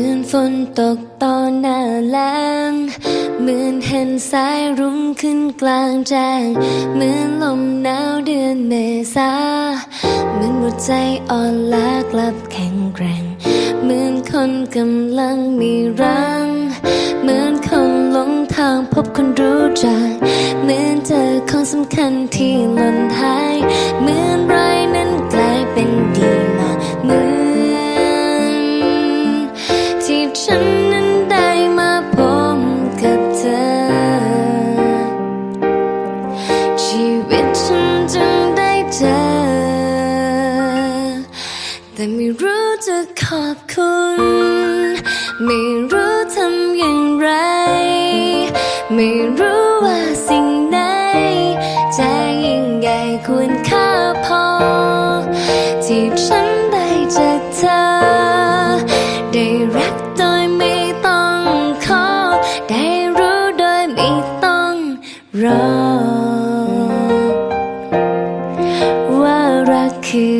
ือนฝนตกตอนหน้าแล้งเหมือนเห็นสายรุ้งขึ้นกลางแจ้งเหมือนลมหนาวเดือนเมษาเหมือนหัวใจอ่อนล้ากลับแข็งแกร่ง เหมือนคนกำลังมีรัง เหมือนคนหลงทางพบคนรู้จัก เหมือนเจอของสำคัญที่หล่นหาย เหมือนไรนั้นกลายเป็นดีมาเหมือน ฉันนั้นได้มาพบกับเธอ ชีวิตฉันจึงได้เจอ แต่ไม่รู้จะขอบคุณ ไม่รู้ทำอย่างไร ไม่รู้ว่าสิ่งไหนจะยิ่งใหญ่ควรค่าพอ ที่ฉัน รั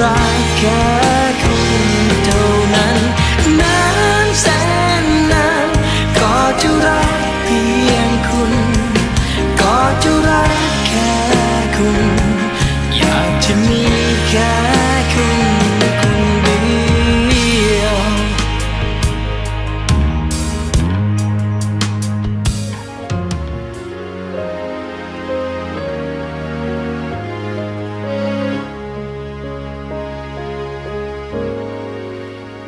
ว่าจ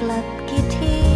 กลับกี่ที